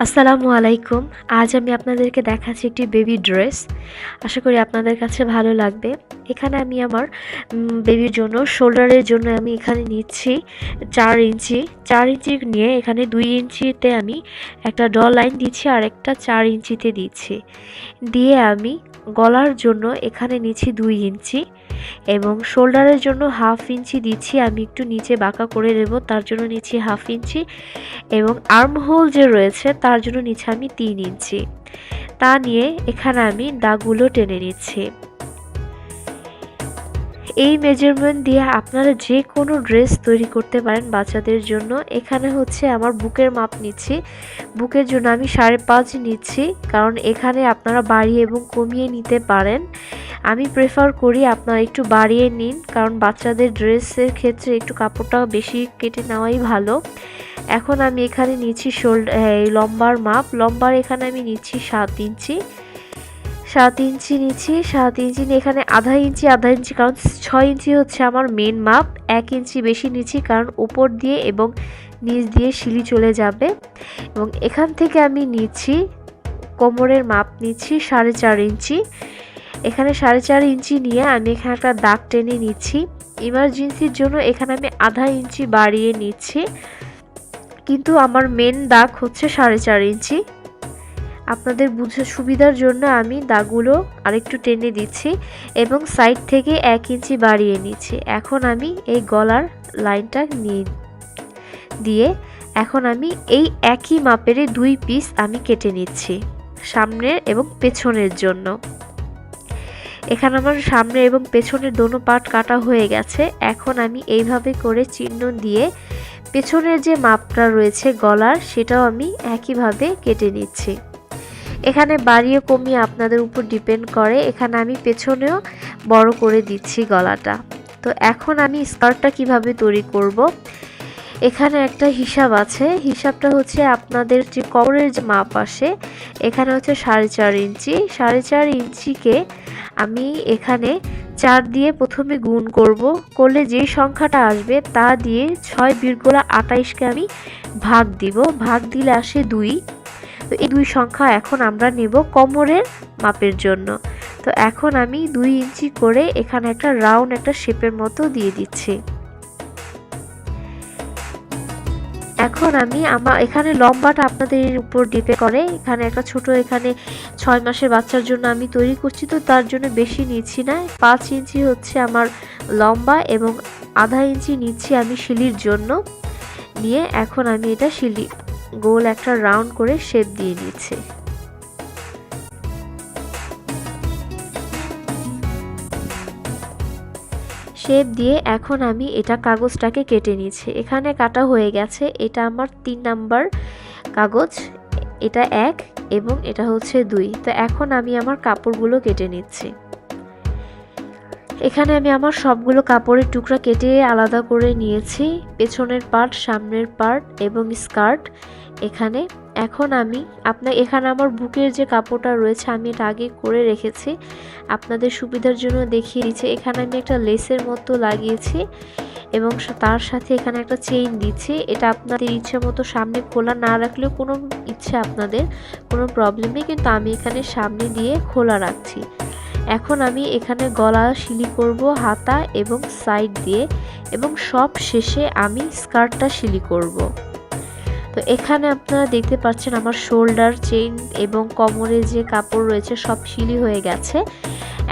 আসসালামু আলাইকুম। আজ আমি আপনাদেরকে দেখাচ্ছি একটি বেবি ড্রেস। আশা করি আপনাদের কাছে ভালো লাগবে। এখানে আমি আমার বেবির জন্য, শোল্ডারের জন্য আমি এখানে নিচ্ছি চার ইঞ্চি। চার ইঞ্চি নিয়ে এখানে দুই ইঞ্চিতে আমি একটা ডল লাইন দিচ্ছি আর একটা চার ইঞ্চিতে দিচ্ছি। দিয়ে আমি গলার জন্য এখানে নিচ্ছি দুই ইঞ্চি। এবং শোল্ডারের জন্য হাফ ইঞ্চি দিচ্ছি, আমি একটু নিচে বাঁকা করে দেব তার জন্য নিচ্ছি হাফ ইঞ্চি এবং আর্ম হোল যে রয়েছে, তার জন্য নিচে আমি তিন ইঞ্চি। তা নিয়ে এখানে আমি দাগগুলো টেনে নিচ্ছি। এই মেজারমেন্ট দিয়ে আপনারা যে কোনো ড্রেস তৈরি করতে পারেন বাচ্চাদের জন্য। এখানে হচ্ছে আমার বুকের মাপ নিচ্ছি। বুকের জন্য আমি সাড়ে পাঁচ নিচ্ছি, কারণ এখানে আপনারা বাড়িয়ে এবং কমিয়ে নিতে পারেন। আমি প্রেফার করি আপনারা একটু বাড়িয়ে নিন, কারণ বাচ্চাদের ড্রেসের ক্ষেত্রে একটু কাপড়টা বেশি কেটে নেওয়াই ভালো। এখন আমি এখানে নিচ্ছি শোল্ডার লম্বার মাপ। লম্বার এখানে আমি নিচ্ছি সাত ইঞ্চি। সাত ইঞ্চি নিচ্ছি সাত ইঞ্চি এখানে আধা ইঞ্চি আধা ইঞ্চি, কারণ ছয় ইঞ্চি হচ্ছে আমার মেন মাপ, এক ইঞ্চি বেশি নিচ্ছি কারণ উপর দিয়ে এবং নিচ দিয়ে শিলি চলে যাবে। এবং এখান থেকে আমি নিচ্ছি, কোমরের মাপ নিচ্ছি সাড়ে চার ইঞ্চি। এখানে সাড়ে চার ইঞ্চি নিয়ে আমি এখানে একটা দাগ টেনে নিচ্ছি। ইমার্জেন্সির জন্য এখানে আমি আধা ইঞ্চি বাড়িয়ে নিচ্ছি। কিন্তু আমার মেন দাগ হচ্ছে সাড়ে চার ইঞ্চি। আপনাদের বুঝে সুবিধার জন্য আমি দাগগুলো আরেকটু টেনে দিচ্ছি এবং সাইড থেকে এক ইঞ্চি বাড়িয়ে নিচ্ছি। এখন আমি এই গলার লাইনটা নিয়ে দিয়ে এখন আমি এই একই মাপের দুই পিস আমি কেটে নিচ্ছি সামনের এবং পেছনের জন্য। এখানে আমার সামনে এবং পেছনের দোনো পার্ট কাটা হয়ে গেছে। এখন আমি এইভাবে করে চিহ্ন দিয়ে পেছনের যে মাপটা রয়েছে গলার, সেটাও আমি একইভাবে কেটে নিচ্ছি। এখানে বাড়িয়ে কমিয়ে আপনাদের উপর ডিপেন্ড করে, এখানে আমি পেছনেও বড় করে দিচ্ছি গলাটা। তো এখন আমি স্কার্টটা কীভাবে তৈরি করব। এখানে একটা হিসাব আছে, হিসাবটা হচ্ছে আপনাদের যে কবরের যে মাপ আসে, এখানে হচ্ছে সাড়ে চার ইঞ্চি। সাড়ে চার ইঞ্চিকে আমি এখানে চার দিয়ে প্রথমে গুণ করব, করলে যে সংখ্যাটা আসবে তা দিয়ে ছয় বিরগোলা আটাইশকে আমি ভাগ দিব। ভাগ দিলে আসে দুই। তো এই দুই সংখ্যা এখন আমরা নেব কোমরের মাপের জন্য। তো এখন আমি দুই ইঞ্চি করে এখানে একটা রাউন্ড, একটা শেপের মতো দিয়ে দিচ্ছি। এখন আমি আমার এখানে লম্বাটা আপনাদের উপর ডিপে করে। এখানে একটা ছোট, এখানে ছয় মাসের বাচ্চার জন্য আমি তৈরি করছি। তো তার জন্য বেশি নিচ্ছি না। পাঁচ ইঞ্চি হচ্ছে আমার লম্বা এবং আধা ইঞ্চি নিচ্ছি আমি শিলির জন্য। নিয়ে এখন আমি এটা শিলি গোল একটা রাউন্ড করে শেপ দিয়ে নিচ্ছে শেপ দিয়ে এখন আমি এটা কাগজটাকে কেটে নিচ্ছি এখানে কাটা হয়ে গেছে। এটা আমার তিন নাম্বার কাগজ। এটা এক এবং এটা হচ্ছে দুই। তো এখন আমি আমার কাপড়গুলো কেটে নিচ্ছি। এখানে আমি আমার সবগুলো কাপড়ের টুকরা কেটে আলাদা করে নিয়েছি। পেছনের পার্ট, সামনের পার্ট এবং স্কার্ট এখানে। এখন আমি আপনার এখানে আমার বুকের যে কাপড়টা রয়েছে আমি এটা আগে করে রেখেছি। আপনাদের সুবিধার জন্য দেখিয়ে দিচ্ছি। এখানে আমি একটা লেসের মতো লাগিয়েছি এবং তার সাথে এখানে একটা চেইন দিচ্ছি। এটা আপনাদের ইচ্ছে মতো সামনে খোলা না রাখলেও কোনো ইচ্ছে আপনাদের, কোনো প্রবলেম নেই। কিন্তু আমি এখানে সামনে দিয়ে খোলা রাখছি। এখন আমি এখানে গলা শিলি করব, হাতা এবং সাইড দিয়ে এবং সব শেষে আমি স্কার্টটা শিলি করব। তো এখানে আপনারা দেখতে পাচ্ছেন আমার শোল্ডার চেইন এবং কোমরে যে কাপড় রয়েছে সব শিলি হয়ে গেছে।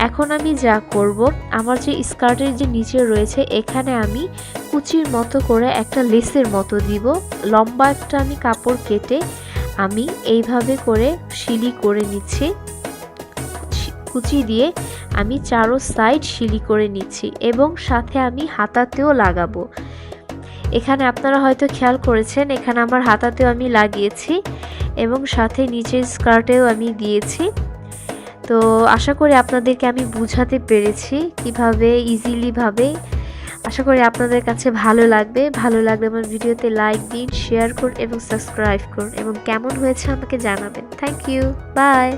এখন আমি যা করব, আমার যে স্কার্টের যে নিচে রয়েছে, এখানে আমি কুচির মতো করে একটা লেসের মতো দিব। লম্বা একটা আমি কাপড় কেটে আমি এইভাবে করে শিলি করে নিচ্ছি। কুচি দিয়ে আমি চারো সাইড শিলি করে নিচ্ছি এবং সাথে আমি হাতাতেও লাগাবো। এখানে আপনারা হয়তো খেয়াল করেছেন, এখানে আমার হাতাতেও আমি লাগিয়েছি এবং সাথে নিচের স্কার্টেও আমি দিয়েছি। তো আশা করি আপনাদেরকে আমি বুঝাতে পেরেছি কীভাবে ইজিলিভাবে আশা করি আপনাদের কাছে ভালো লাগবে। ভালো লাগবে আমার ভিডিওতে লাইক দিন শেয়ার করুন এবং সাবস্ক্রাইব করুন এবং কেমন হয়েছে আমাকে জানাবেন। Thank you by